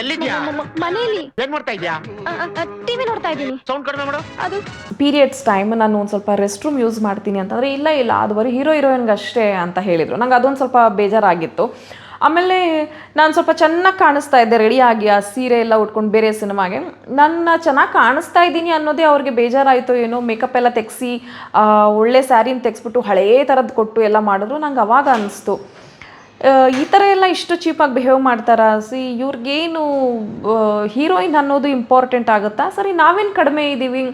ಎಲ್ಲಿದ್ಯಾ? ಮನೆಯಲ್ಲಿ. ಏನ್ ಮಾಡ್ತಾ ಇದ್ಯಾ? ಟಿವಿ ನೋಡ್ತಾ ಇದ್ದೀನಿ. ಸೌಂಡ್ ಕಡಿಮೆ ಮಾಡು. ಅದು ಪೀರಿಯಡ್ಸ್ ಟೈಮ್ ನಾನು ಒಂದು ಸ್ವಲ್ಪ ರೆಸ್ಟ್ ರೂಮ್ ಯೂಸ್ ಮಾಡ್ತೀನಿ ಅಂತಂದರೆ ಇಲ್ಲ ಇಲ್ಲ ಅದು ಬರೀ ಹೀರೋ ಹೀರೋಯಿನ್ಗೆ ಅಷ್ಟೇ ಅಂತ ಹೇಳಿದ್ರು. ನಂಗೆ ಅದೊಂದು ಸ್ವಲ್ಪ ಬೇಜಾರಾಗಿತ್ತು. ಆಮೇಲೆ ನಾನು ಸ್ವಲ್ಪ ಚೆನ್ನಾಗಿ ಕಾಣಿಸ್ತಾ ಇದ್ದೆ ರೆಡಿಯಾಗಿ ಆ ಸೀರೆ ಎಲ್ಲ ಉಟ್ಕೊಂಡು ಬೇರೆ ಸಿನಿಮಾಗೆ ನನ್ನ ಚೆನ್ನಾಗಿ ಕಾಣಿಸ್ತಾ ಇದ್ದೀನಿ ಅನ್ನೋದೇ ಅವ್ರಿಗೆ ಬೇಜಾರಾಯಿತು ಏನೋ ಮೇಕಪ್ ಎಲ್ಲ ತೆಗೆಸಿ ಒಳ್ಳೆ ಸ್ಯಾರಿನ ತೆಗೆಸ್ಬಿಟ್ಟು ಹಳೇ ಥರದ್ದು ಕೊಟ್ಟು ಎಲ್ಲ ಮಾಡಿದ್ರು ನಂಗೆ ಅವಾಗ ಅನಿಸ್ತು. ಈ ಥರ ಎಲ್ಲ ಇಷ್ಟು ಚೀಪಾಗಿ ಬಿಹೇವ್ ಮಾಡ್ತಾರಾ? ಸಿ ಇವ್ರಿಗೇನು ಹೀರೋಯಿನ್ ಅನ್ನೋದು ಇಂಪಾರ್ಟೆಂಟ್ ಆಗುತ್ತಾ? ಸರಿ ನಾವೇನು ಕಡಿಮೆ ಇದ್ದೀವಿ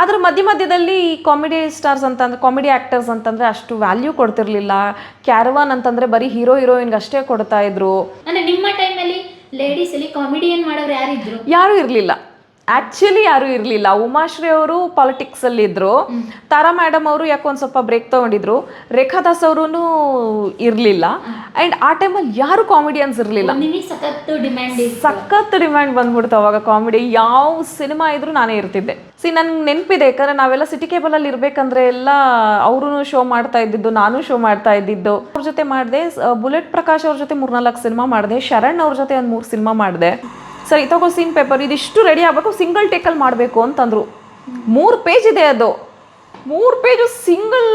ಆದ್ರೆ ಮಧ್ಯ ಮಧ್ಯದಲ್ಲಿ ಕಾಮಿಡಿ ಸ್ಟಾರ್ಸ್ ಅಂತಂದ್ರೆ ಕಾಮಿಡಿ ಆ್ಯಕ್ಟರ್ಸ್ ಅಂತಂದರೆ ಅಷ್ಟು ವ್ಯಾಲ್ಯೂ ಕೊಡ್ತಿರ್ಲಿಲ್ಲ. ಕ್ಯಾರವಾನ್ ಅಂತಂದರೆ ಬರೀ ಹೀರೋ ಹೀರೋಯಿನ್ಗೆ ಅಷ್ಟೇ ಕೊಡ್ತಾ ಇದ್ರು. ಅಂದ್ರೆ ನಿಮ್ಮ ಟೈಮಲ್ಲಿ ಲೇಡೀಸ್ ಅಲ್ಲಿ ಕಾಮಿಡಿಯನ್ ಮಾಡೋರು ಯಾರಿದ್ರು? ಯಾರೂ ಇರಲಿಲ್ಲ. ಆ್ಯಕ್ಚುಲಿ ಯಾರು ಇರಲಿಲ್ಲ. ಉಮಾಶ್ರೀ ಅವರು ಪಾಲಿಟಿಕ್ಸಲ್ಲಿ ಇದ್ರು. ತಾರಾ ಮೇಡಮ್ ಅವರು ಯಾಕೋ ಒಂದು ಸ್ವಲ್ಪ ಬ್ರೇಕ್ ತಗೊಂಡಿದ್ರು. ರೇಖಾ ದಾಸ್ ಅವರು ಇರಲಿಲ್ಲ ಅಂಡ್ ಆ ಟೈಮಲ್ಲಿ ಯಾರು ಕಾಮಿಡಿಯನ್ಸ್ ಇರಲಿಲ್ಲ. ಸಖತ್ ಡಿಮ್ಯಾಂಡ್ ಬಂದ್ಬಿಡ್ತು ಅವಾಗ ಕಾಮಿಡಿ ಯಾವ ಸಿನಿಮಾ ಇದ್ರು ನಾನೇ ಇರ್ತಿದ್ದೆ. ಸಿ ನನ್ಗೆ ನೆನಪಿದೆ. ಯಾಕಂದ್ರೆ ನಾವೆಲ್ಲ ಸಿಟಿ ಕೇಬಲ್ ಅಲ್ಲಿ ಇರ್ಬೇಕಂದ್ರೆ ಎಲ್ಲ ಅವರು ಶೋ ಮಾಡ್ತಾ ಇದ್ದಿದ್ದು ನಾನು ಶೋ ಮಾಡ್ತಾ ಇದ್ದಿದ್ದು. ಅವ್ರ ಜೊತೆ ಮಾಡಿದೆ ಬುಲೆಟ್ ಪ್ರಕಾಶ್ ಅವ್ರ ಜೊತೆ ಮೂರ್ನಾಲ್ಕು ಸಿನಿಮಾ ಮಾಡಿದೆ ಶರಣ್ ಅವ್ರ ಜೊತೆ ಒಂದು ಮೂರು ಸಿನಿಮಾ ಮಾಡಿದೆ. ಸರಿ ತಗೋ ಸೀನ್ ಪೇಪರ್ ಇದಿಷ್ಟು ರೆಡಿ ಆಗಬೇಕು ಸಿಂಗಲ್ ಟೇಕಲ್ಲಿ ಮಾಡಬೇಕು ಅಂತಂದರು. ಮೂರು ಪೇಜ್ ಇದೆ ಅದು. ಮೂರು ಪೇಜು ಸಿಂಗಲ್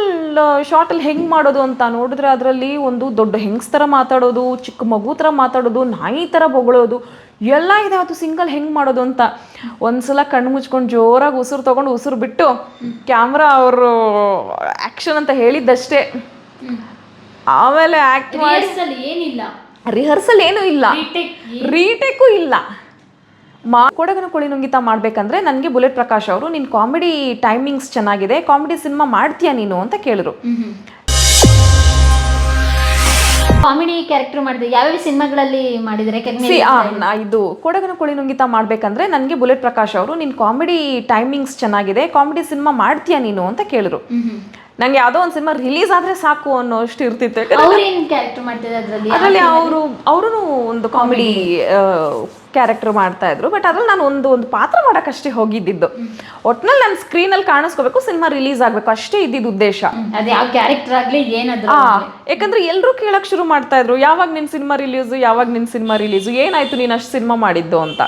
ಶಾರ್ಟಲ್ಲಿ ಹೆಂಗೆ ಮಾಡೋದು ಅಂತ ನೋಡಿದ್ರೆ ಅದರಲ್ಲಿ ಒಂದು ದೊಡ್ಡ ಹೆಂಗ್ಸ್ ಥರ ಮಾತಾಡೋದು ಚಿಕ್ಕ ಮಗು ಥರ ಮಾತಾಡೋದು ನಾಯಿ ಥರ ಬೊಗಳೋದು ಎಲ್ಲ ಇದೆ ಅದು ಸಿಂಗಲ್ ಹೆಂಗೆ ಮಾಡೋದು ಅಂತ. ಒಂದ್ಸಲ ಕಣ್ಣು ಮುಚ್ಕೊಂಡು ಜೋರಾಗಿ ಉಸಿರು ತೊಗೊಂಡು ಉಸಿರು ಬಿಟ್ಟು ಕ್ಯಾಮ್ರಾ ಅವರು ಆ್ಯಕ್ಷನ್ ಅಂತ ಹೇಳಿದ್ದಷ್ಟೇ. ಆಮೇಲೆ ಆ್ಯಕ್ಟ್ ಏನಿಲ್ಲ. ರಿಹರ್ಸಲ್ ಏನೂ ಇಲ್ಲ. ರೀಟೇಕು ಇಲ್ಲ. ಮಾ ಕೊಡಗನ ಕೋಳಿ ನುಂಗಿತ ಮಾಡ್ಬೇಕಂದ್ರೆ ನನಗೆ ಬುಲೆಟ್ ಪ್ರಕಾಶ್ ಅವರು ನಿನ್ನ ಕಾಮಿಡಿ ಟೈಮಿಂಗ್ಸ್ ಚೆನ್ನಾಗಿದೆ ಕಾಮಿಡಿ ಸಿನಿಮಾ ಮಾಡ್ತೀಯಾ ನೀನು? ಅಂತ ಕೇಳಿದ್ರು. ಕಾಮಿಡಿ ಕ್ಯಾರೆಕ್ಟರ್ ಮಾಡಿದ್ರೆ? ಯಾವ್ಯಾವ ಸಿನಿಮಾಗಳಲ್ಲಿ ಮಾಡಿದ್ರೆ? ಇದು ಕೊಡಗನ ಕೋಳಿ ನುಂಗಿತ ಮಾಡ್ಬೇಕಂದ್ರೆ ನನಗೆ ಬುಲೆಟ್ ಪ್ರಕಾಶ್ ಅವರು ನಿನ್ನ ಕಾಮಿಡಿ ಟೈಮಿಂಗ್ಸ್ ಚೆನ್ನಾಗಿದೆ ಕಾಮಿಡಿ ಸಿನಿಮಾ ಮಾಡ್ತೀಯಾ ನೀನು? ಅಂತ ಕೇಳಿದ್ರು. ನಂಗೆ ಯಾವುದೋ ಒಂದು ಸಿನಿಮಾ ರಿಲೀಸ್ ಆದ್ರೆ ಸಾಕು ಅನ್ನೋ ಅಷ್ಟು ಇರ್ತಿತ್ತು ಅದರಲ್ಲಿ ಅವರು ಅವರು ಒಂದು ಕಾಮಿಡಿ ಕ್ಯಾರೆಕ್ಟರ್ ಮಾಡ್ತಾ ಇದ್ರು. ಬಟ್ ಅದ್ರಲ್ಲಿ ನಾನು ಒಂದು ಒಂದು ಪಾತ್ರ ಮಾಡೋಕ್ಕಷ್ಟೇ ಹೋಗಿದ್ದಿದ್ದು. ಒಟ್ನಲ್ಲಿ ನಾನು ಸ್ಕ್ರೀನಲ್ಲಿ ಕಾಣಿಸ್ಕೋಬೇಕು ಸಿನಿಮಾ ರಿಲೀಸ್ ಆಗಬೇಕು ಅಷ್ಟೇ ಇದ್ದಿದ್ದು ಉದ್ದೇಶ. ಯಾವ ಕ್ಯಾರೆಕ್ಟರ್ ಆಗಲಿ ಏನಾದ್ರು ಯಾಕಂದ್ರೆ ಎಲ್ಲರೂ ಕೇಳಕ್ ಶುರು ಮಾಡ್ತಾ ಇದ್ರು ಯಾವಾಗ ನಿನ್ನ ಸಿನಿಮಾ ರಿಲೀಸು ಯಾವಾಗ ನಿನ್ನ ಸಿನಿಮಾ ರಿಲೀಸು ಏನಾಯ್ತು ನೀನು ಅಷ್ಟು ಸಿನಿಮಾ ಮಾಡಿದ್ದು ಅಂತ.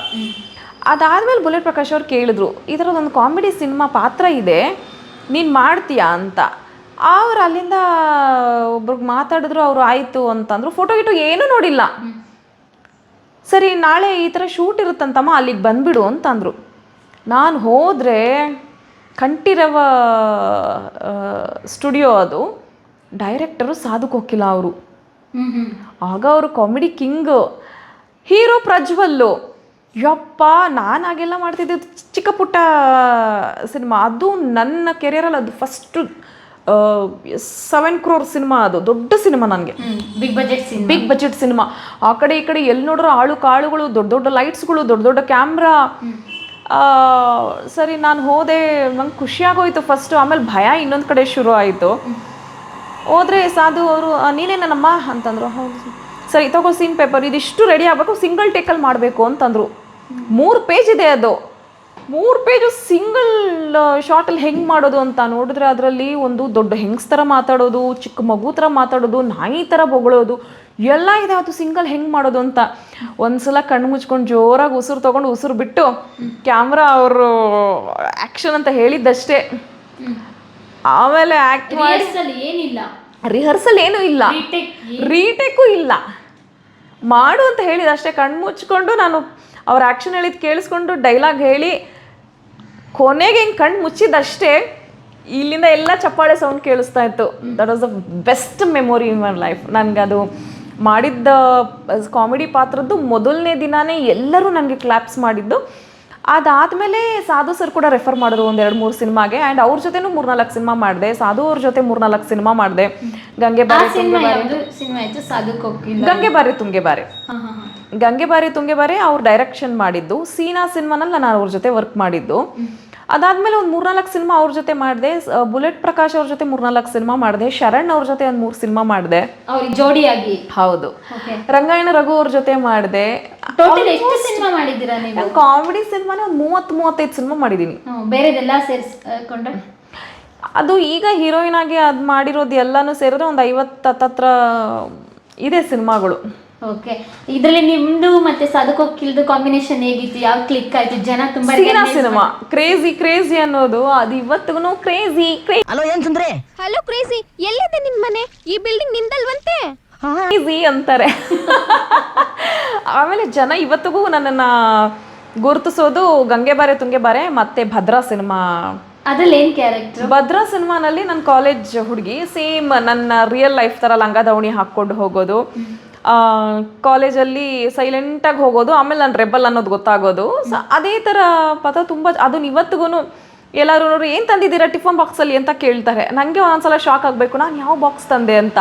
ಅದಾದ್ಮೇಲೆ ಬುಲೆಟ್ ಪ್ರಕಾಶ್ ಅವ್ರು ಕೇಳಿದ್ರು ಈ ಥರದೊಂದು ಕಾಮಿಡಿ ಸಿನಿಮಾ ಪಾತ್ರ ಇದೆ ನೀನು ಮಾಡ್ತೀಯಾ ಅಂತ? ಅವ್ರು ಅಲ್ಲಿಂದ ಒಬ್ರಿಗೆ ಮಾತಾಡಿದ್ರು ಅವರು ಆಯಿತು ಅಂತಂದ್ರು. ಫೋಟೋ ಗಿಟೋ ಏನೂ ನೋಡಿಲ್ಲ. ಸರಿ ನಾಳೆ ಈ ಥರ ಶೂಟ್ ಇರುತ್ತಂತಮ್ಮ ಅಲ್ಲಿಗೆ ಬಂದುಬಿಡು ಅಂತಂದರು. ನಾನು ಹೋದರೆ ಕಂಠೀರವ ಸ್ಟುಡಿಯೋ ಅದು ಡೈರೆಕ್ಟರು ಸಾಧುಕ್ ಹೋಗಿಲ್ಲ ಅವರು. ಆಗ ಅವರು ಕಾಮಿಡಿ ಕಿಂಗ್ ಹೀರೋ ಪ್ರಜ್ವಲ್ಲು. ಯಪ್ಪ ನಾನು ಹಾಗೆಲ್ಲ ಮಾಡ್ತಿದ್ದೆ. ಚಿಕ್ಕ ಪುಟ್ಟ ಸಿನಿಮಾ. ಅದು ನನ್ನ ಕೆರಿಯರಲ್ಲಿ ಅದು ಫಸ್ಟು ಸೆವೆನ್ ಕ್ರೋರ್ ಸಿನಿಮಾ ಅದು ದೊಡ್ಡ ಸಿನಿಮಾ ನನಗೆ. Big budget cinema big budget cinema ಆ ಕಡೆ ಈ ಕಡೆ ಎಲ್ಲಿ ನೋಡ್ರು ಆಳು ಕಾಳುಗಳು ದೊಡ್ಡ ದೊಡ್ಡ ಲೈಟ್ಸ್ಗಳು ದೊಡ್ಡ ದೊಡ್ಡ ಕ್ಯಾಮ್ರಾ ಸರಿ ನಾನು ಹೋದೆ ನಂಗೆ ಖುಷಿಯಾಗೋಯ್ತು ಫಸ್ಟು ಆಮೇಲೆ ಭಯ ಇನ್ನೊಂದು ಕಡೆ ಶುರು ಆಯಿತು. ಹೋದ್ರೆ ಸಾಧು ಅವರು ನೀನೇನಮ್ಮ ಅಂತಂದ್ರು. ಹೌದು. ಸರಿ ತಗೋ ಸೀನ್ ಪೇಪರ್ ಇದಿಷ್ಟು ರೆಡಿ ಆಗಬೇಕು ಸಿಂಗಲ್ ಟೇಕಲ್ಲಿ ಮಾಡಬೇಕು ಅಂತಂದ್ರು. ಮೂರು ಪೇಜ್ ಇದೆ ಅದು. ಮೂರು ಪೇಜು ಸಿಂಗಲ್ ಶಾರ್ಟಲ್ಲಿ ಹೆಂಗೆ ಮಾಡೋದು ಅಂತ ನೋಡಿದ್ರೆ ಅದರಲ್ಲಿ ಒಂದು ದೊಡ್ಡ ಹೆಂಗ್ಸ್ ಥರ ಮಾತಾಡೋದು ಚಿಕ್ಕ ಮಗು ಥರ ಮಾತಾಡೋದು ನಾಯಿ ಥರ ಬೊಗಳೋದು ಎಲ್ಲ ಇದೆ. ಅದು ಸಿಂಗಲ್ ಹೆಂಗೆ ಮಾಡೋದು ಅಂತ ಒಂದ್ಸಲ ಕಣ್ಣು ಮುಚ್ಕೊಂಡು ಜೋರಾಗಿ ಉಸಿರು ತೊಗೊಂಡು ಉಸಿರು ಬಿಟ್ಟು ಕ್ಯಾಮ್ರಾ ಅವರು ಆ್ಯಕ್ಷನ್ ಅಂತ ಹೇಳಿದ್ದಷ್ಟೇ. ಆಮೇಲೆ ಆ್ಯಕ್ಟ್ ಮಾಡಿ ಏನಿಲ್ಲ. ರಿಹರ್ಸಲ್ ಏನೂ ಇಲ್ಲ. ರೀಟೇಕು ಇಲ್ಲ. ಮಾಡು ಅಂತ ಹೇಳಿದ ಅಷ್ಟೇ ಕಣ್ಣು ಮುಚ್ಕೊಂಡು ನಾನು ಅವ್ರ ಆ್ಯಕ್ಷನ್ ಹೇಳಿದ್ ಕೇಳಿಸ್ಕೊಂಡು ಡೈಲಾಗ್ ಹೇಳಿ ಕೊನೆಗೆ ಹಿಂಗೆ ಕಣ್ಣು ಮುಚ್ಚಿದಷ್ಟೇ ಇಲ್ಲಿಂದ ಎಲ್ಲ ಚಪ್ಪಾಳೆ ಸೌಂಡ್ ಕೇಳಿಸ್ತಾ ಇತ್ತು. That was the best memory in my life ನನಗದು ಮಾಡಿದ್ದ ಕಾಮಿಡಿ ಪಾತ್ರದ್ದು ಮೊದಲನೇ ದಿನಾನೇ ಎಲ್ಲರೂ ನನಗೆ ಕ್ಲಾಪ್ಸ್ ಮಾಡಿದ್ದು. ಅದಾದಮೇಲೆ ಸಾಧು ಸರ್ ಕೂಡ ರೆಫರ್ ಮಾಡಿದ್ರು ಒಂದು ಎರಡು ಮೂರು ಸಿನಿಮಾಗೆ. ಆ್ಯಂಡ್ ಅವ್ರ ಜೊತೆನೂ ಮೂರ್ನಾಲ್ಕು ಸಿನಿಮಾ ಮಾಡಿದೆ. ಸಾಧು ಅವ್ರ ಜೊತೆ ಮೂರ್ನಾಲ್ಕು ಸಿನಿಮಾ ಮಾಡಿದೆ. ಗಂಗೆ ಬಾರಿ ಸಿನಿಮಾ ಬಾರಿ ಗಂಗೆ ಬಾರಿ ತುಂಗೆ ಬಾರಿ ಗಂಗೆ ಬಾರಿ ತುಂಗೆ ಬಾರಿ ಅವ್ರು ಡೈರೆಕ್ಷನ್ ಮಾಡಿದ್ದು. ಸೀನಾ ಸಿನಿಮಾನಲ್ಲಿ ನಾನು ಅವ್ರ ಜೊತೆ ವರ್ಕ್ ಮಾಡಿದ್ದು. ಅದಾದ್ಮೇಲೆ ಒಂದು ಮೂರ್ನಾಲ್ಕು ಸಿನಿಮಾ ಅವ್ರ ಜೊತೆ ಮಾಡಿದೆ. ಬುಲೆಟ್ ಪ್ರಕಾಶ್ ಅವ್ರ ಜೊತೆ ಮೂರ್ನಾಲ್ಕು ಸಿನಿಮಾ ಮಾಡಿದೆ. ಶರಣ್ ಅವ್ರ ಜೊತೆ ಒಂದು ಮೂರು ಸಿನಿಮಾ ಮಾಡಿದೆ. ಅವ್ರಿಗೆ ಜೋಡಿಯಾಗಿ. ಹೌದು. ರಂಗಾಯಣ ರಘು ಅವ್ರ ಜೊತೆ ಮಾಡಿದೆ. ಕಾಮಿಡಿ ಸಿನಿಮಾನೇ ಒಂದು ಮೂವತ್ತು ಮೂವತ್ತೈದು ಸಿನಿಮಾ ಮಾಡಿದ್ದೀನಿ ಬೇರೆದೆಲ್ಲ ಸೇರಿಸ್ಕೊಂಡ್ರೆ ಅದು ಈಗ ಹೀರೋಯಿನ್ ಆಗಿ ಅದು ಮಾಡಿರೋದು ಎಲ್ಲಾನು ಸೇರಿದ್ರೆ ಒಂದು ಐವತ್ತು ಹತ್ತತ್ರ ಇದೆ ಸಿನಿಮಾಗಳು. ಓಕೆ ಇದರಲ್ಲಿ ನಿಮ್ದು ಮತ್ತೆ ಸಾಧಕೋಕಿಲ್ದು ಕಾಂಬಿನೇಷನ್ ಹೇಗಿತ್ತು? ಯಾವ ಕ್ಲಿಕ್ ಆಯ್ತು? ಜನ ತುಂಬಾ ಸೀನಾ ಸಿನಿಮಾ ಕ್ರೇಜಿ ಕ್ರೇಜಿ ಅನ್ನೋದು ಅದು ಇವತ್ತಿಗೂ ಕ್ರೇಜಿ ಕ್ರೇಜಿ ಹಲೋ ಏನ್ ಸುಂದ್ರೆ? ಹಲೋ ಕ್ರೇಜಿ ಎಲ್ಲಿದೆ ನಿನ್ ಮನೆ? ಈ ಬಿಲ್ಡಿಂಗ್ ನಿಂದಲ್ವಂತೆ ಕ್ರೇಜಿ ಅಂತಾರೆ. ಆಮೇಲೆ ಜನ ಇವತ್ತಿಗೂ ನನ್ನನ್ನ ಗುರುತಿಸೋದು ಗಂಗೆ ಬಾರೆ ತುಂಗೆ ಬಾರೆ ಮತ್ತೆ ಭದ್ರಾ ಸಿನಿಮಾ ಅದ್ರಲ್ಲಿ ಏನ್ ಕ್ಯಾರೆಕ್ಟರ್ ಭದ್ರಾ ಸಿನಿಮಾನಲ್ಲಿ ನನ್ನ ಕಾಲೇಜ್ ಹುಡುಗಿ ಸೇಮ್ ನನ್ನ ರಿಯಲ್ ಲೈಫ್ ತರ ಲಂಗ ದಾವಣಿ ಹಾಕೊಂಡು ಹೋಗೋದು. ಕಾಲೇಜಲ್ಲಿ ಸೈಲೆಂಟಾಗಿ ಹೋಗೋದು, ಆಮೇಲೆ ನಾನು ರೆಬಲ್ ಅನ್ನೋದು ಗೊತ್ತಾಗೋದು. ಸೊ ಅದೇ ಥರ ಪದ ತುಂಬ ಅದನ್ನ ಇವತ್ತಿಗೂ ಎಲ್ಲರೂ ನೋಡ್ರಿ ಏನು ತಂದಿದ್ದೀರಾ ಟಿಫನ್ ಬಾಕ್ಸಲ್ಲಿ ಅಂತ ಕೇಳ್ತಾರೆ. ನನಗೆ ಒಂದೊಂದ್ಸಲ ಶಾಕ್ ಆಗಬೇಕು, ನಾನು ಯಾವ ಬಾಕ್ಸ್ ತಂದೆ ಅಂತ.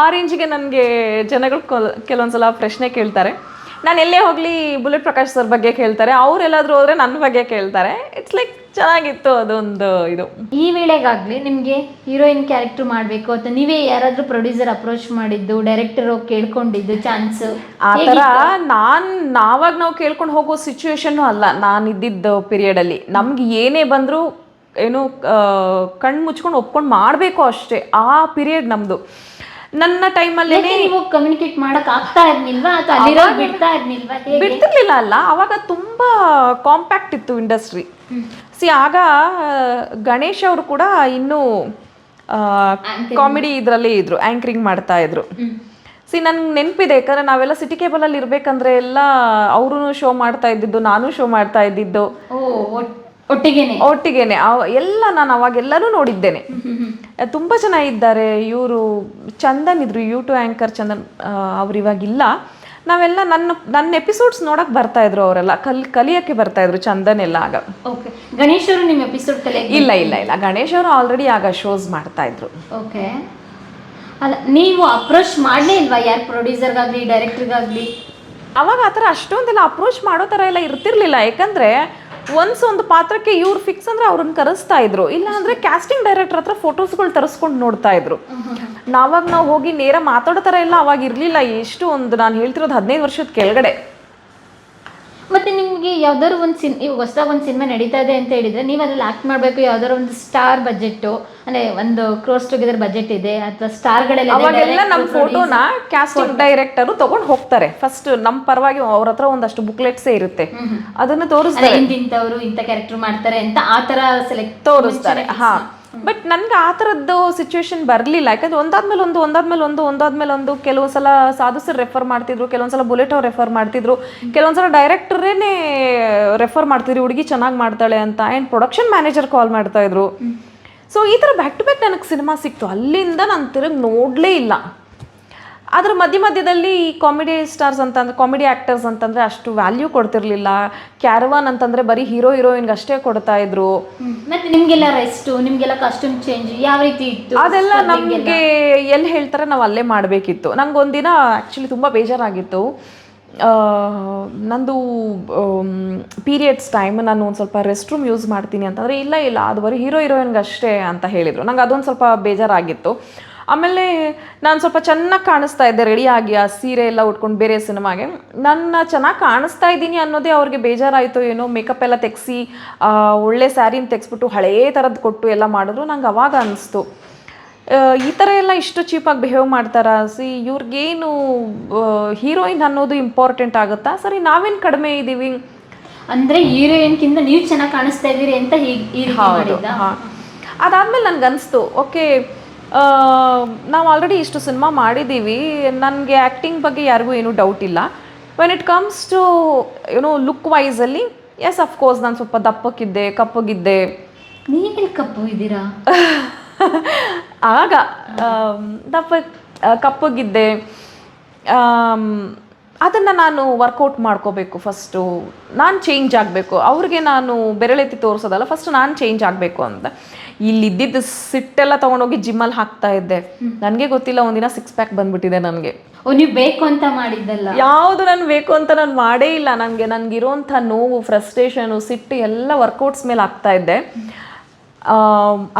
ಆ ರೇಂಜಿಗೆ ನನಗೆ ಜನಗಳು ಕೆಲವೊಂದು ಕೆಲವೊಂದ್ಸಲ ಪ್ರಶ್ನೆ ಕೇಳ್ತಾರೆ. ನಾನು ಎಲ್ಲೇ ಹೋಗಲಿ, ಬುಲೆಟ್ ಪ್ರಕಾಶ್ ಸರ್ ಬಗ್ಗೆ ಕೇಳ್ತಾರೆ, ಅವ್ರೆಲ್ಲಾದ್ರೂ ಹೋದರೆ ನನ್ನ ಬಗ್ಗೆ ಕೇಳ್ತಾರೆ. ಇಟ್ಸ್ ಲೈಕ್ ಚೆನ್ನಾಗಿತ್ತು ಅದೊಂದು ಇದು. ಈ ವೇಳೆಗಾಗ್ಲಿ ನಿಮ್ಗೆ ಹೀರೋಯಿನ್ ಕ್ಯಾರೆಕ್ಟರ್ ಮಾಡ್ಬೇಕು ಅಥವಾ ನೀವೇ ಯಾರಾದ್ರೂ ಪ್ರೊಡ್ಯೂಸರ್ ಅಪ್ರೋಚ್ ಮಾಡಿದ್ದು ಡೈರೆಕ್ಟರ್ ಕೇಳ್ಕೊಂಡಿದ್ದು ಚಾನ್ಸ್ ಆ ಥರ ನಾನು ನಾವಾಗ ನಾವು ಕೇಳ್ಕೊಂಡು ಹೋಗೋ ಸಿಚುವೇಶನ್ನು ಅಲ್ಲ. ನಾನು ಇದ್ದಿದ್ದ ಪೀರಿಯಡಲ್ಲಿ ನಮ್ಗೆ ಏನೇ ಬಂದರೂ ಏನು ಕಣ್ಣು ಮುಚ್ಕೊಂಡು ಒಪ್ಕೊಂಡು ಮಾಡಬೇಕು ಅಷ್ಟೇ. ಆ ಪೀರಿಯಡ್ ನಮ್ಮದು ನನ್ನ ಟೈಮಲ್ಲಿ ನೀವು ಕಮ್ಯುನಿಕೇಟ್ ಮಾಡಕ್ ಆಗ್ತಾ ಇರ್ಲಿಲ್ವಾ? ಬಿಡ್ತಾ ಇರ್ನಿಲ್ವಾ ಹೇಗೆ? ಬಿಡ್ತಿರ್ಲಿಲ್ಲ ಅಲ್ಲ. ಅವಾಗ ತುಂಬಾ ಕಾಂಪ್ಯಾಕ್ಟ್ ಇತ್ತು ಇಂಡಸ್ಟ್ರಿ ಸಿ ಆಗ ಗಣೇಶ್ ಅವರು ಕೂಡ ಇನ್ನೂ ಕಾಮಿಡಿ ಇದರಲ್ಲಿ ಇದ್ರು ಆ್ಯಂಕರಿಂಗ್ ಮಾಡ್ತಾ ಇದ್ರು. ಸಿ ನನ್ಗೆ ನೆನಪಿದೆ ಯಾಕಂದ್ರೆ ನಾವೆಲ್ಲ ಸಿಟಿ ಕೇಬಲಲ್ಲಿ ಇರ್ಬೇಕಂದ್ರೆ ಎಲ್ಲ ಅವರು ಶೋ ಮಾಡ್ತಾ ಇದ್ದಿದ್ದು ನಾನು ಶೋ ಮಾಡ್ತಾ ಇದ್ದಿದ್ದು. ಒಟ್ಟಿಗೆನೆ. ಒಟ್ಟಿಗೆನೆ ಎಲ್ಲ ನಾನು ಅವಾಗೆಲ್ಲರೂ ನೋಡಿದ್ದೇನೆ. ತುಂಬಾ ಚೆನ್ನಾಗಿದ್ದಾರೆ ಇವರು ಚಂದನ್ ಇದ್ರು ಯೂಟ್ಯೂಬ್ ಆಂಕರ್ ಆ್ಯಂಕರ್ ಚಂದನ್ ಅವ್ರು ಇವಾಗಿಲ್ಲ. ನಾವೆಲ್ಲ ನನ್ನ ನನ್ನ ಎಪಿಸೋಡ್ಸ್ ನೋಡಕ್ ಬರ್ತಾ ಇದ್ರು ಅವರೆಲ್ಲ. ಕಲ್ ಕಲಿಯಕ್ಕೆ ಬರ್ತಾ ಇದ್ರು ಚಂದನ್ ಎಲ್ಲ ಆಗ. ಓಕೆ ಗಣೇಶ್ ಅವರು ನಿಮ್ಮ ಎಪಿಸೋಡ್ ಕಲೆ ಇಲ್ಲ ಇಲ್ಲ ಇಲ್ಲ. ಗಣೇಶ್ ಅವರು ಆಲ್ರೆಡಿ ಆಗ ಶೋಸ್ ಮಾಡ್ತಾ ಇದ್ರು. ಓಕೆ ಅಲ್ಲ ನೀವು ಅಪ್ರೋಚ್ ಮಾಡಲೇ ಇಲ್ವಾ? ಯಾರು ಪ್ರೊಡ್ಯೂಸರ್ಗಾಗ್ಲಿ ಡೈರೆಕ್ಟರ್ಗಾಗ್ಲಿ ಅವಾಗ ಆ ಥರ ಅಷ್ಟೊಂದೆಲ್ಲ ಅಪ್ರೋಚ್ ಮಾಡೋ ಥರ ಎಲ್ಲ ಇರ್ತಿರ್ಲಿಲ್ಲ. ಯಾಕಂದ್ರೆ ಒನ್ಸ್ ಒಂದು ಪಾತ್ರಕ್ಕೆ ಇವ್ರು ಫಿಕ್ಸ್ ಅಂದ್ರೆ ಅವ್ರನ್ನ ಕರೆಸ್ತಾ ಇದ್ರು. ಇಲ್ಲ ಅಂದ್ರೆ ಕ್ಯಾಸ್ಟಿಂಗ್ ಡೈರೆಕ್ಟರ್ ಹತ್ರ ಫೋಟೋಸ್ಗಳು ತರಿಸ್ಕೊಂಡು ನೋಡ್ತಾ ಇದ್ರು. ನಾವಾಗ ನಾವು ಹೋಗಿ ನೇರ ಮಾತಾಡೋ ಥರ ಎಲ್ಲ ಅವಾಗ ಇರಲಿಲ್ಲ ಎಷ್ಟು ಒಂದು ನಾನು ಹೇಳ್ತಿರೋದು ಹದಿನೈದು ವರ್ಷದ ಕೆಳಗಡೆ. ಮತ್ತೆ ನಿಮಗೆ ಯಾವ್ದಾದ್ರು ಒಂದು ಸಿನ್ ಇವಾಗ ಹೊಸದಾಗಿ ಒಂದು ಸಿನಿಮಾ ನಡೀತಾ ಇದೆ ಅಂತ ಹೇಳಿದ್ರೆ ನೀವು ಅದ್ರಲ್ಲಿ ಆಕ್ಟ್ ಮಾಡಬೇಕು ಯಾವ್ದಾದ್ರು ಒಂದು ಸ್ಟಾರ್ ಬಜೆಟ್ ಅಂದ್ರೆ ಒಂದು ಕ್ರೋಸ್ ಟುಗೆದರ್ ಬಜೆಟ್ ಇದೆ ಅಥವಾ ಸ್ಟಾರ್ಗಳೆಲ್ಲ ಅವಾಗೆಲ್ಲ ನಮ್ಮ ಫೋಟೋನ ಕ್ಯಾಸ್ಟಿಂಗ್ ಡೈರೆಕ್ಟರು ತಗೊಂಡು ಹೋಗ್ತಾರೆ. ಫಸ್ಟ್ ನಮ್ಮ ಪರವಾಗಿ ಅವ್ರ ಹತ್ರ ಒಂದಷ್ಟು ಬುಕ್ಲೆಟ್ಸೇ ಇರುತ್ತೆ. ಅದನ್ನ ತೋರಿಸ್ತಾರೆ. ಇಂಥವ್ರು ಇಂಥ ಕ್ಯಾರೆಕ್ಟರ್ ಮಾಡ್ತಾರೆ ಅಂತ ಆ ತರ ಸೆಲೆಕ್ಟ್ ತೋರಿಸ್ತಾರೆ. ಹಾ. ಬಟ್ ನನ್ಗೆ ಆ ಥರದ್ದು ಸಿಚುವೇಶನ್ ಬರಲಿಲ್ಲ. ಯಾಕಂದ್ರೆ ಒಂದಾದ್ಮೇಲೆ ಒಂದು ಒಂದಾದ್ಮೇಲೆ ಒಂದು ಒಂದಾದ್ಮೇಲೆ ಒಂದು ಕೆಲವೊಂದು ಸಲ ಸಾಧು ಸರ್ ರೆಫರ್ ಮಾಡ್ತಿದ್ರು ಕೆಲವೊಂದ್ಸಲ ಬುಲೆಟ್ ಅವ್ರು ರೆಫರ್ ಮಾಡ್ತಿದ್ರು. ಕೆಲವೊಂದ್ಸಲ ಡೈರೆಕ್ಟರೇನೆ ರೆಫರ್ ಮಾಡ್ತಿದ್ರು ಹುಡುಗಿ ಚೆನ್ನಾಗಿ ಮಾಡ್ತಾಳೆ ಅಂತ. ಆ್ಯಂಡ್ ಪ್ರೊಡಕ್ಷನ್ ಮ್ಯಾನೇಜರ್ ಕಾಲ್ ಮಾಡ್ತಾ ಇದ್ರು. ಸೊ ಈ ಥರ ಬ್ಯಾಕ್ ಟು ಬ್ಯಾಕ್ ನನಗೆ ಸಿನಿಮಾ ಸಿಕ್ತು. ಅಲ್ಲಿಂದ ನಾನು ತಿರುಗಿ ನೋಡಲೇ ಇಲ್ಲ. ಅದ್ರ ಮಧ್ಯ ಮಧ್ಯದಲ್ಲಿ ಈ ಕಾಮಿಡಿ ಸ್ಟಾರ್ಸ್ ಅಂತಂದ್ರೆ ಕಾಮಿಡಿ ಆ್ಯಕ್ಟರ್ಸ್ ಅಂತಂದ್ರೆ ಅಷ್ಟು ವ್ಯಾಲ್ಯೂ ಕೊಡ್ತಿರ್ಲಿಲ್ಲ. ಕ್ಯಾರವಾನ್ ಅಂತಂದ್ರೆ ಬರೀ ಹೀರೋ ಹೀರೋಯಿನ್ಗೆ ಅಷ್ಟೇ ಕೊಡ್ತಾ ಇದ್ರು. ಮತ್ತೆ ನಿಮಗೆಲ್ಲ ರೆಸ್ಟ್ ನಿಮಗೆಲ್ಲ ಕಾಸ್ಟ್ಯೂಮ್ ಚೇಂಜ್ ಯಾವ ರೀತಿ ಇತ್ತು? ಅದೆಲ್ಲ ನಮಗೆ ಎಲ್ಲಿ ಹೇಳ್ತಾರೆ ನಾವು ಅಲ್ಲೇ ಮಾಡಬೇಕಿತ್ತು. ನಂಗೆ ಒಂದಿನ ಆ್ಯಕ್ಚುಲಿ ತುಂಬ ಬೇಜಾರಾಗಿತ್ತು. ನಂದು ಪೀರಿಯಡ್ಸ್ ಟೈಮ್ ನಾನು ಒಂದು ಸ್ವಲ್ಪ ರೆಸ್ಟ್ ರೂಮ್ ಯೂಸ್ ಮಾಡ್ತೀನಿ ಅಂತಂದರೆ ಇಲ್ಲ ಇಲ್ಲ ಅದು ಬರೀ ಹೀರೋ ಹೀರೋಯಿನ್ಗೆ ಅಷ್ಟೇ ಅಂತ ಹೇಳಿದರು. ನಂಗೆ ಅದೊಂದು ಸ್ವಲ್ಪ ಬೇಜಾರಾಗಿತ್ತು. ಆಮೇಲೆ ನಾನು ಸ್ವಲ್ಪ ಚೆನ್ನಾಗಿ ಕಾಣಿಸ್ತಾ ಇದ್ದೆ ರೆಡಿಯಾಗಿ ಆ ಸೀರೆ ಎಲ್ಲ ಉಟ್ಕೊಂಡು ಬೇರೆ ಸಿನಿಮಾಗೆ. ನನ್ನ ಚೆನ್ನಾಗಿ ಕಾಣಿಸ್ತಾ ಇದ್ದೀನಿ ಅನ್ನೋದೇ ಅವ್ರಿಗೆ ಬೇಜಾರಾಯಿತು ಏನೋ ಮೇಕಪ್ ಎಲ್ಲ ತೆಗೆಸಿ ಒಳ್ಳೆ ಸ್ಯಾರಿನ ತೆಗೆಸ್ಬಿಟ್ಟು ಹಳೇ ಥರದ್ದು ಕೊಟ್ಟು ಎಲ್ಲ ಮಾಡಿದ್ರು ನಂಗೆ ಅವಾಗ ಅನಿಸ್ತು. ಈ ಥರ ಎಲ್ಲ ಇಷ್ಟು ಚೀಪಾಗಿ ಬಿಹೇವ್ ಮಾಡ್ತಾರ? ಸಿ ಇವ್ರಿಗೇನು ಹೀರೋಯಿನ್ ಅನ್ನೋದು ಇಂಪಾರ್ಟೆಂಟ್ ಆಗುತ್ತಾ? ಸರಿ ನಾವೇನು ಕಡಿಮೆ ಇದ್ದೀವಿ ಅಂದರೆ ಹೀರೋಯಿನ್ಕಿಂತ ನೀವು ಚೆನ್ನಾಗಿ ಕಾಣಿಸ್ತಾ ಇದ್ದೀರಿ ಅಂತ ಹೀಗೆ ಹೌದು ಹಾಂ. ಅದಾದಮೇಲೆ ನನಗೆ ಅನಿಸ್ತು ಓಕೆ ನಾವು ಆಲ್ರೆಡಿ ಇಷ್ಟು ಸಿನಿಮಾ ಮಾಡಿದ್ದೀವಿ ನನಗೆ ಆ್ಯಕ್ಟಿಂಗ್ ಬಗ್ಗೆ ಯಾರಿಗೂ ಏನೂ ಡೌಟ್ ಇಲ್ಲ. ವೆನ್ ಇಟ್ ಕಮ್ಸ್ ಟು ಏನೋ ಲುಕ್ ವೈಸಲ್ಲಿ ಎಸ್ ಅಫ್ಕೋರ್ಸ್ ನಾನು ಸ್ವಲ್ಪ ದಪ್ಪಕ್ಕಿದ್ದೆ ಕಪ್ಪಗಿದ್ದೆ. ನೀವೆಲ್ಲಿ ಕಪ್ಪು ಇದ್ದೀರಾ? ಆಗ ದಪ್ಪ ಕಪ್ಪಗಿದ್ದೆ. ಅದನ್ನು ನಾನು ವರ್ಕೌಟ್ ಮಾಡ್ಕೋಬೇಕು ಫಸ್ಟು ನಾನು ಚೇಂಜ್ ಆಗಬೇಕು. ಅವ್ರಿಗೆ ನಾನು ಬೆರಳೆತ್ತಿ ತೋರಿಸೋದಲ್ಲ ಫಸ್ಟ್ ನಾನು ಚೇಂಜ್ ಆಗಬೇಕು ಅಂತ. ಇಲ್ಲಿದ್ದಿದ್ದು ಸಿಟ್ಟೆಲ್ಲ ತಗೊಂಡೋಗಿ ಜಿಮ್ಮಲ್ಲಿ ಹಾಕ್ತಾ ಇದ್ದೆ. ನನಗೆ ಗೊತ್ತಿಲ್ಲ ಒಂದಿನ ಸಿಕ್ಸ್ ಪ್ಯಾಕ್ ಬಂದ್ಬಿಟ್ಟಿದೆ ನನಗೆ. ನೀವು ಬೇಕು ಅಂತ ಮಾಡಿದ್ದಲ್ಲ? ಯಾವುದು ನಾನು ಬೇಕು ಅಂತ ನಾನು ಮಾಡೇ ಇಲ್ಲ ನನಗೆ ನನಗಿರೋಂಥ ನೋವು ಫ್ರಸ್ಟ್ರೇಷನು ಸಿಟ್ಟು ಎಲ್ಲ ವರ್ಕೌಟ್ಸ್ ಮೇಲೆ ಆಗ್ತಾ ಇದ್ದೆ.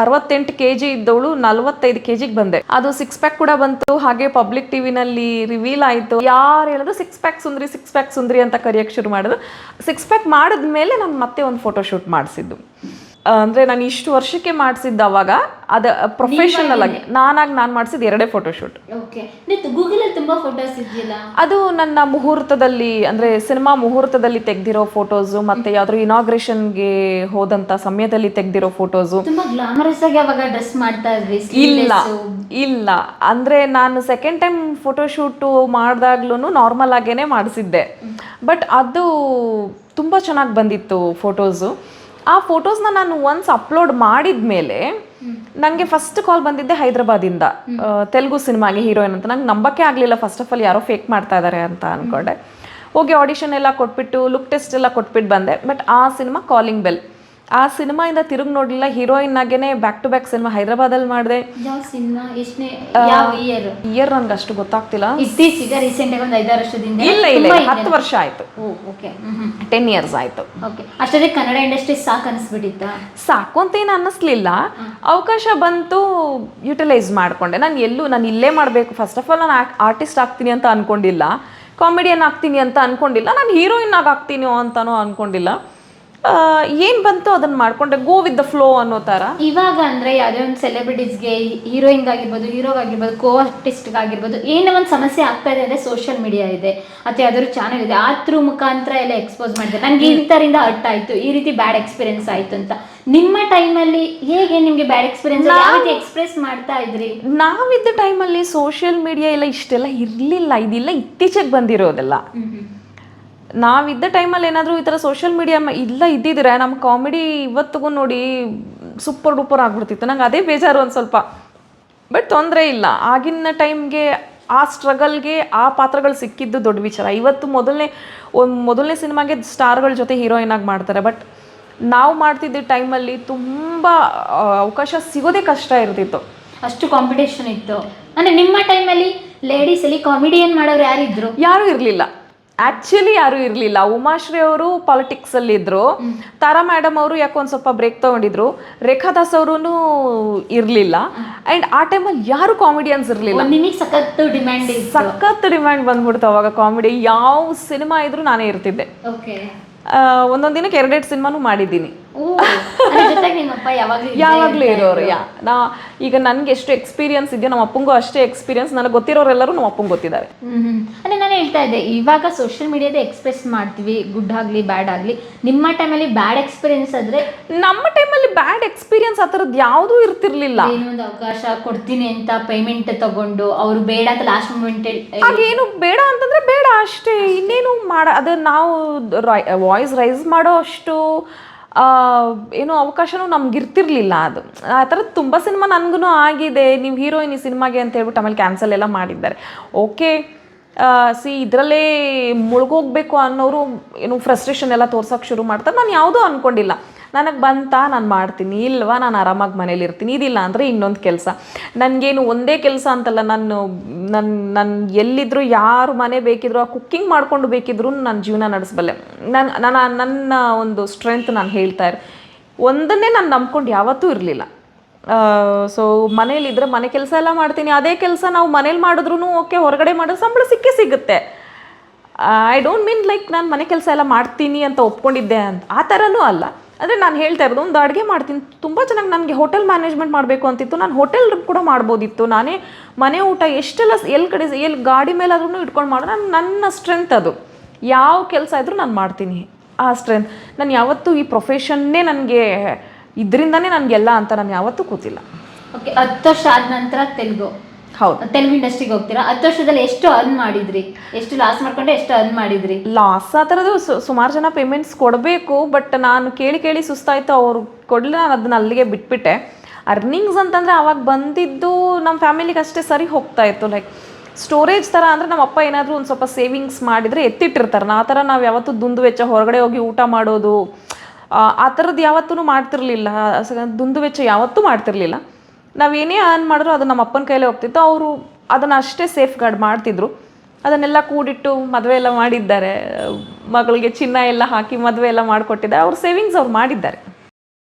ಅರವತ್ತೆಂಟು ಕೆ ಜಿ ಇದ್ದವಳು ನಲ್ವತ್ತೈದು ಕೆ ಜಿಗೆ ಬಂದೆ. ಅದು ಸಿಕ್ಸ್ ಪ್ಯಾಕ್ ಕೂಡ ಬಂತು. ಹಾಗೆ ಪಬ್ಲಿಕ್ ಟಿವಿನಲ್ಲಿ ರಿವೀಲ್ ಆಯಿತು. ಯಾರು ಹೇಳಿದ್ರು ಸಿಕ್ಸ್ ಪ್ಯಾಕ್ ಸುಂದ್ರಿ ಸಿಕ್ಸ್ ಪ್ಯಾಕ್ ಸುಂದ್ರಿ ಅಂತ ಕರೆಯೋಕ್ಕೆ ಶುರು ಮಾಡಿದ್ರು. ಸಿಕ್ಸ್ ಪ್ಯಾಕ್ ಮಾಡಿದ್ಮೇಲೆ ನಾನು ಮತ್ತೆ ಒಂದು ಫೋಟೋ ಶೂಟ್ ಮಾಡಿಸಿದ್ದು. ಅಂದರೆ ನಾನು ಇಷ್ಟು ವರ್ಷಕ್ಕೆ ಮಾಡಿಸಿದ್ದವಾಗ ಅದು ಪ್ರೊಫೆಷನಲ್ ಆಗಿ. ನಾನಾಗಿ ನಾನು ಮಾಡಿಸಿದ ಎರಡೇ ಫೋಟೋಶೂಟ್ ಅದು ನನ್ನ ಮುಹೂರ್ತದಲ್ಲಿ ಅಂದರೆ ಸಿನಿಮಾ ಮುಹೂರ್ತದಲ್ಲಿ ತೆಗೆದಿರೋ ಫೋಟೋಸು ಮತ್ತು ಯಾವ್ದಾದ್ರು ಇನಾಗ್ರೇಷನ್ಗೆ ಹೋದಂಥ ಸಮಯದಲ್ಲಿ ತೆಗೆದಿರೋ ಫೋಟೋಸು ಅವಾಗ ಇಲ್ಲ ಇಲ್ಲ. ಅಂದರೆ ನಾನು ಸೆಕೆಂಡ್ ಟೈಮ್ ಫೋಟೋಶೂಟು ಮಾಡಿದಾಗ್ಲೂ ನಾರ್ಮಲ್ ಆಗೇನೆ ಮಾಡಿಸಿದ್ದೆ. ಬಟ್ ಅದು ತುಂಬ ಚೆನ್ನಾಗಿ ಬಂದಿತ್ತು ಫೋಟೋಸು ಆ ಫೋಟೋಸ್ನ ನಾನು ಒನ್ಸ್ ಅಪ್ಲೋಡ್ ಮಾಡಿದ ಮೇಲೆ ನನಗೆ ಫಸ್ಟ್ ಕಾಲ್ ಬಂದಿದ್ದೆ ಹೈದ್ರಾಬಾದಿಂದ. ತೆಲುಗು ಸಿನಿಮಾಗೆ ಹೀರೋಯಿನ್ ಅಂತ. ನಂಗೆ ನಂಬಕ್ಕೆ ಆಗಲಿಲ್ಲ. ಫಸ್ಟ್ ಆಫ್ ಆಲ್ ಯಾರೋ ಫೇಕ್ ಮಾಡ್ತಾ ಇದ್ದಾರೆ ಅಂತ ಅಂದ್ಕೊಂಡೆ ಹೋಗಿ ಆಡಿಷನ್ ಎಲ್ಲ ಕೊಟ್ಬಿಟ್ಟು ಲುಕ್ ಟೆಸ್ಟ್ ಎಲ್ಲ ಕೊಟ್ಬಿಟ್ಟು ಬಂದೆ. ಬಟ್ ಆ ಸಿನಿಮಾ ಕಾಲಿಂಗ್ ಬೆಲ್ ಆ ಸಿನಿಮಾಯಿಂದ ತಿರುಗಿ ನೋಡಲಿಲ್ಲ. ಹೀರೋಯಿನ್ ಆಗೇನೆ ಬ್ಯಾಕ್ ಟು ಬ್ಯಾಕ್ ಸಿನಿಮಾ ಹೈದ್ರಾಬಾದಲ್ಲಿ ಮಾಡಿದೆ. ಯಾವ ಸಿನಿಮಾ ಎಷ್ಟನೇ ಯಾವ ಇಯರ್ ಇಯರ್ ನನ್ಗೆ ಅಷ್ಟು ಗೊತ್ತಾಗ್ತಿಲ್ಲ. ಇತ್ತೀಚೆಗೆ ರೀಸೆಂಟ್ ಆಗಿ ಒಂದು ಐದಾರು ವರ್ಷದಿಂದ ಇಲ್ಲ ಇಲ್ಲ ಹತ್ತು ವರ್ಷ ಆಯ್ತು. ಓಕೆ ಟೆನ್ ಇಯರ್ಸ್ ಆಯ್ತು. ಓಕೆ ಅಷ್ಟೊತ್ತಿಗೆ ಕನ್ನಡ ಇಂಡಸ್ಟ್ರಿ ಸಾಕು ಅನಿಸ್ಬಿಟ್ಟಿತ್ತಾ? ಸಾಕು ಅಂತ ಏನು ಅನ್ನಿಸ್ಲಿಲ್ಲ ಅವಕಾಶ ಬಂತು ಯುಟಿಲೈಸ್ ಮಾಡ್ಕೊಂಡೆ. ನಾನು ಎಲ್ಲೂ ನಾನು ಇಲ್ಲೇ ಮಾಡಬೇಕು. ಫಸ್ಟ್ ಆಫ್ ಆಲ್ ನಾನು ಆರ್ಟಿಸ್ಟ್ ಆಗ್ತೀನಿ ಅಂತ ಅನ್ಕೊಂಡಿಲ್ಲ. ಕಾಮಿಡಿಯನ್ ಆಗ್ತೀನಿ ಅಂತ ಅನ್ಕೊಂಡಿಲ್ಲ. ನಾನು ಹೀರೋಯಿನ್ ಆಗಿ ಆಗ್ತೀನಿ ಅಂತಾನೂ ಅನ್ಕೊಂಡಿಲ್ಲ. ಏನು ಬಂತು ಅದನ್ನ ಮಾಡ್ಕೊಂಡೆ? ಗೋ ವಿತ್ ದ ಫ್ಲೋ ಅನ್ನೋ ಥರ ಇವಾಗ ಅಂದ್ರೆ ಯಾವುದೇ ಒಂದು ಸೆಲೆಬ್ರಿಟೀಸ್ಗೆ ಹೀರೋಯಿನ್ ಆಗಿರ್ಬೋದು ಹೀರೋಗಾಗಿರ್ಬೋದು ಕೋ ಆರ್ಟಿಸ್ಟ್ ಆಗಿರ್ಬೋದು ಏನೋ ಒಂದು ಸಮಸ್ಯೆ ಆಗ್ತಾ ಇದೆ ಅಂದ್ರೆ ಸೋಷಿಯಲ್ ಮೀಡಿಯಾ ಇದೆ. ಅಥವಾ ಯಾವ್ದಾದ್ರು ಚಾನಲ್ ಇದೆ ಆ ಥ್ರೂ ಮುಖಾಂತರ ಎಲ್ಲ ಎಕ್ಸ್ಪೋಸ್ ಮಾಡಿದೆ. ನನಗೆ ಇಂಥರಿಂದ ಅರ್ಟ್ ಆಯ್ತು ಈ ರೀತಿ ಬ್ಯಾಡ್ ಎಕ್ಸ್ಪೀರಿಯನ್ಸ್ ಆಯ್ತು ಅಂತ. ನಿಮ್ಮ ಟೈಮಲ್ಲಿ ಹೇಗೆ ನಿಮ್ಗೆ ಬ್ಯಾಡ್ ಎಕ್ಸ್ಪೀರಿಯನ್ಸ್ ಯಾವ ರೀತಿ ಎಕ್ಸ್ಪ್ರೆಸ್ ಮಾಡ್ತಾ ಇದ್ರಿ? ನಾವಿದ್ದ ಟೈಮಲ್ಲಿ ಸೋಷಿಯಲ್ ಮೀಡಿಯಾ ಎಲ್ಲ ಇಷ್ಟೆಲ್ಲ ಇರಲಿಲ್ಲ. ಇದಿಲ್ಲ ಇತ್ತೀಚೆಗೆ ಬಂದಿರೋದೆಲ್ಲ. ನಾವಿದ್ದ ಟೈಮಲ್ಲಿ ಏನಾದರೂ ಈ ಥರ ಸೋಷಿಯಲ್ ಮೀಡಿಯಾ ಇಲ್ಲ ಇದ್ದಿದ್ರೆ ನಮ್ಮ ಕಾಮಿಡಿ ಇವತ್ತಿಗೂ ನೋಡಿ ಸೂಪರ್ ಡೂಪರ್ ಆಗ್ಬಿಡ್ತಿತ್ತು. ನಂಗೆ ಅದೇ ಬೇಜಾರು ಒಂದು ಸ್ವಲ್ಪ. ಬಟ್ ತೊಂದರೆ ಇಲ್ಲ. ಆಗಿನ ಟೈಮ್ಗೆ ಆ ಸ್ಟ್ರಗಲ್ಗೆ ಆ ಪಾತ್ರಗಳು ಸಿಕ್ಕಿದ್ದು ದೊಡ್ಡ ವಿಚಾರ. ಇವತ್ತು ಮೊದಲನೇ ಒಂದು ಮೊದಲನೇ ಸಿನಿಮಾಗೆ ಸ್ಟಾರ್ಗಳ ಜೊತೆ ಹೀರೋಯಿನ್ ಆಗಿ ಮಾಡ್ತಾರೆ. ಬಟ್ ನಾವು ಮಾಡ್ತಿದ್ದ ಟೈಮಲ್ಲಿ ತುಂಬ ಅವಕಾಶ ಸಿಗೋದೇ ಕಷ್ಟ ಇರ್ತಿತ್ತು. ಅಷ್ಟು ಕಾಂಪಿಟೇಷನ್ ಇತ್ತು. ಅಂದರೆ ನಿಮ್ಮ ಟೈಮಲ್ಲಿ ಲೇಡೀಸಲ್ಲಿ ಕಾಮಿಡಿಯನ್ ಮಾಡೋರು ಯಾರಿದ್ರು? ಯಾರೂ ಇರಲಿಲ್ಲ. ಆ್ಯಕ್ಚುಲಿ ಯಾರು ಇರಲಿಲ್ಲ. ಉಮಾಶ್ರೀ ಅವರು ಪಾಲಿಟಿಕ್ಸಲ್ಲಿ ಇದ್ರು. ತಾರಾ ಮೇಡಮ್ ಅವರು ಯಾಕೋ ಒಂದು ಸ್ವಲ್ಪ ಬ್ರೇಕ್ ತಗೊಂಡಿದ್ರು. ರೇಖಾ ದಾಸ್ ಅವರು ಇರಲಿಲ್ಲ ಅಂಡ್ ಆ ಟೈಮಲ್ಲಿ ಯಾರು ಕಾಮಿಡಿಯನ್ಸ್ ಇರಲಿಲ್ಲ. ಸಖತ್ ಡಿಮ್ಯಾಂಡ್ ಸಖತ್ ಡಿಮ್ಯಾಂಡ್ ಬಂದ್ಬಿಡ್ತು ಅವಾಗ ಕಾಮಿಡಿ ಯಾವ ಸಿನಿಮಾ ಇದ್ರು ನಾನೇ ಇರ್ತಿದ್ದೆ. ಒಂದೊಂದ್ ದಿನಕ್ಕೆ ಎರಡೆರಡು ಸಿನಿಮಾನು ಮಾಡಿದ್ದೀನಿ. ಓ ಯಾವಾಗಲೂ ಇರೋರು ಯಾ. ನಾ ಈಗ ನನಗೆ ಎಷ್ಟು ಎಕ್ಸ್ಪೀರಿಯನ್ಸ್ ಇದೆಯೋ ನಮ್ಮ ಅಪ್ಪಂಗೂ ಅಷ್ಟೇ ಎಕ್ಸ್ಪೀರಿಯನ್ಸ್ ನನಗೆ ಗೊತ್ತಿರೋರೆಲ್ಲರೂ ನಮ್ಮ ಅಪ್ಪಂಗೆ ಗೊತ್ತಿದ್ದಾರೆ. ಹ್ಮ್ ಅಂದ್ರೆ ನಾನು ಹೇಳ್ತಾ ಇದ್ದೆ ಇವಾಗ ಸೋಷಿಯಲ್ ಮೀಡಿಯಾದ ಎಕ್ಸ್ಪ್ರೆಸ್ ಮಾಡ್ತೀವಿ ಗುಡ್ ಆಗಲಿ ಬ್ಯಾಡ್ ಆಗಲಿ. ನಿಮ್ಮ ಟೈಮಲ್ಲಿ ಬ್ಯಾಡ್ ಎಕ್ಸ್ಪೀರಿಯನ್ಸ್ ಆದ್ರೆ ನಮ್ಮ ಟೈಮಲ್ಲಿ ಬ್ಯಾಡ್ ಎಕ್ಸ್ಪೀರಿಯನ್ಸ್ ಆ ಥರದ್ದು ಯಾವುದೂ ಇರ್ತಿರ್ಲಿಲ್ಲ. ಏನೊಂದು ಅವಕಾಶ ಕೊಡ್ತೀನಿ ಅಂತ ಪೇಮೆಂಟ್ ತಗೊಂಡು ಅವ್ರು ಬೇಡ ಅಂತ ಲಾಸ್ಟ್ ಮೂಮೆಂಟ್ ಏನು ಬೇಡ ಅಂತಂದ್ರೆ ಬೇಡ ಅಷ್ಟೇ. ಇನ್ನೇನು ಮಾಡ ಅದು ನಾವು ವಾಯ್ಸ್ ರೈಸ್ ಮಾಡೋ ಅಷ್ಟು ಏನು ಅವಕಾಶನೂ ನಮ್ಗೆ ಇರ್ತಿರ್ಲಿಲ್ಲ ಅದು. ಆ ಥರದ್ದು ತುಂಬ ಸಿನಿಮಾ ನನಗೂ ಆಗಿದೆ. ನೀವು ಹೀರೋಯಿನ್ ಈ ಸಿನಿಮಾಗೆ ಅಂತ ಹೇಳ್ಬಿಟ್ಟು ಆಮೇಲೆ ಕ್ಯಾನ್ಸಲ್ ಎಲ್ಲ ಮಾಡಿದ್ದಾರೆ. ಓಕೆ ಸಿ ಇದರಲ್ಲೇ ಮುಳುಗೋಗ್ಬೇಕು ಅನ್ನೋರು ಏನು ಫ್ರಸ್ಟ್ರೇಷನ್ ಎಲ್ಲ ತೋರ್ಸೋಕೆ ಶುರು ಮಾಡ್ತಾರೆ. ನಾನು ಯಾವುದೂ ಅಂದ್ಕೊಂಡಿಲ್ಲ ನನಗೆ ಬಂತಾ, ನಾನು ಮಾಡ್ತೀನಿ. ಇಲ್ವಾ, ನಾನು ಆರಾಮಾಗಿ ಮನೇಲಿ ಇರ್ತೀನಿ. ಇದಿಲ್ಲ ಅಂದರೆ ಇನ್ನೊಂದು ಕೆಲಸ. ನನಗೇನು ಒಂದೇ ಕೆಲಸ ಅಂತಲ್ಲ, ನಾನು ನನ್ನ ನನ್ನ ಎಲ್ಲಿದ್ದರೂ ಯಾರು ಮನೆ ಬೇಕಿದ್ರು, ಆ ಕುಕ್ಕಿಂಗ್ ಮಾಡ್ಕೊಂಡು ಬೇಕಿದ್ರು ನನ್ನ ಜೀವನ ನಡೆಸಬಲ್ಲೆ. ನಾನು ನನ್ನ ನನ್ನ ಒಂದು ಸ್ಟ್ರೆಂತ್ ನಾನು ಹೇಳ್ತಾ ಇರ್, ಒಂದನ್ನೇ ನಾನು ನಂಬ್ಕೊಂಡು ಯಾವತ್ತೂ ಇರಲಿಲ್ಲ. ಸೊ ಮನೇಲಿದ್ರೆ ಮನೆ ಕೆಲಸ ಎಲ್ಲ ಮಾಡ್ತೀನಿ. ಅದೇ ಕೆಲಸ ನಾವು ಮನೇಲಿ ಮಾಡಿದ್ರು ಓಕೆ, ಹೊರಗಡೆ ಮಾಡಿದ್ರೆ ಸಂಬಳ ಸಿಕ್ಕೇ ಸಿಗುತ್ತೆ. ಐ ಡೋಂಟ್ ಮೀನ್ ಲೈಕ್ ನಾನು ಮನೆ ಕೆಲಸ ಎಲ್ಲ ಮಾಡ್ತೀನಿ ಅಂತ ಒಪ್ಕೊಂಡಿದ್ದೆ ಅಂತ. ಆ ಥರನೂ ಅಲ್ಲ. ಅಂದರೆ ನಾನು ಹೇಳ್ತಾ ಇರೋದು, ಒಂದು ಅಡುಗೆ ಮಾಡ್ತೀನಿ. ತುಂಬ ಚೆನ್ನಾಗಿ ನನಗೆ ಹೋಟೆಲ್ ಮ್ಯಾನೇಜ್ಮೆಂಟ್ ಮಾಡಬೇಕು ಅಂತಿತ್ತು. ನಾನು ಹೋಟೆಲ್ ಕೂಡ ಮಾಡ್ಬೋದಿತ್ತು. ನಾನೇ ಮನೆ ಊಟ ಎಷ್ಟೆಲ್ಲ ಎಲ್ಲಿ ಕಡೆ ಎಲ್ಲಿ ಗಾಡಿ ಮೇಲಾದ್ರೂ ಇಟ್ಕೊಂಡು ಮಾಡೋ ನಾನು ನನ್ನ ಸ್ಟ್ರೆಂತ್ ಅದು. ಯಾವ ಕೆಲಸ ಇದ್ರೂ ನಾನು ಮಾಡ್ತೀನಿ ಆ ಸ್ಟ್ರೆಂತ್ ನಾನು ಯಾವತ್ತೂ ಈ ಪ್ರೊಫೆಷನ್ನೇ ನನಗೆ ಇದರಿಂದನೇ ನನಗೆಲ್ಲ ಅಂತ ನಾನು ಯಾವತ್ತೂ ಕೂತಿಲ್ಲ. ಓಕೆ ಹತ್ತು ವರ್ಷ ಆದ ನಂತರ ತೆಲುಗು. ಹೌದು. ತೆಲುಗು ಇಂಡಸ್ಟ್ರಿಗೆ ಹೋಗ್ತೀರಾ? ಹತ್ತು ವರ್ಷದಲ್ಲಿ ಎಷ್ಟು ಅರ್ನ್ ಮಾಡಿದ್ರಿ? ಎಷ್ಟು ಲಾಸ್ ಮಾಡ್ಕೊಂಡೆ ಎಷ್ಟು ಅರ್ನ್ ಮಾಡಿದ್ರಿ? ಲಾಸ್ ಆ ಥರದ್ದು ಸುಮಾರು ಜನ ಪೇಮೆಂಟ್ಸ್ ಕೊಡಬೇಕು ಬಟ್ ನಾನು ಕೇಳಿ ಕೇಳಿ ಸುಸ್ತಾಯಿತು. ಅವ್ರು ಕೊಡಲಿ ನಾನು ಅದನ್ನ ಅಲ್ಲಿಗೆ ಬಿಟ್ಬಿಟ್ಟೆ. ಅರ್ನಿಂಗ್ಸ್ ಅಂತಂದರೆ ಅವಾಗ ಬಂದಿದ್ದು ನಮ್ಮ ಫ್ಯಾಮಿಲಿಗೆ ಅಷ್ಟೇ ಸರಿ ಹೋಗ್ತಾ ಇತ್ತು. ಲೈಕ್ ಸ್ಟೋರೇಜ್ ಥರ ಅಂದರೆ ನಮ್ಮ ಅಪ್ಪ ಏನಾದರೂ ಒಂದು ಸ್ವಲ್ಪ ಸೇವಿಂಗ್ಸ್ ಮಾಡಿದರೆ ಎತ್ತಿಟ್ಟಿರ್ತಾರೆ. ಆ ಥರ ನಾವು ಯಾವತ್ತೂ ದುಂದು ವೆಚ್ಚ ಹೊರಗಡೆ ಹೋಗಿ ಊಟ ಮಾಡೋದು ಆ, ಥರದ್ದು ಯಾವತ್ತೂ ಮಾಡ್ತಿರ್ಲಿಲ್ಲ. ದುಂದು ವೆಚ್ಚ ಯಾವತ್ತೂ ಮಾಡ್ತಿರ್ಲಿಲ್ಲ. ನಾವೇನೇ ಆನ್ ಮಾಡಿದ್ರು ಅದು ನಮ್ಮ ಅಪ್ಪನ ಕೈಲೇ ಹೋಗ್ತಿತ್ತು. ಅವರು ಅದನ್ನು ಅಷ್ಟೇ ಸೇಫ್ ಗಾರ್ಡ್ ಮಾಡ್ತಿದ್ರು. ಅದನ್ನೆಲ್ಲ ಕೂಡಿಟ್ಟು ಮದುವೆ ಎಲ್ಲ ಮಾಡಿದ್ದಾರೆ. ಮಗಳಿಗೆ ಚಿನ್ನ ಎಲ್ಲ ಹಾಕಿ ಮದುವೆ ಎಲ್ಲ ಮಾಡಿಕೊಟ್ಟಿದ್ದಾರೆ. ಅವ್ರ ಸೇವಿಂಗ್ಸ್ ಅವ್ರು ಮಾಡಿದ್ದಾರೆ.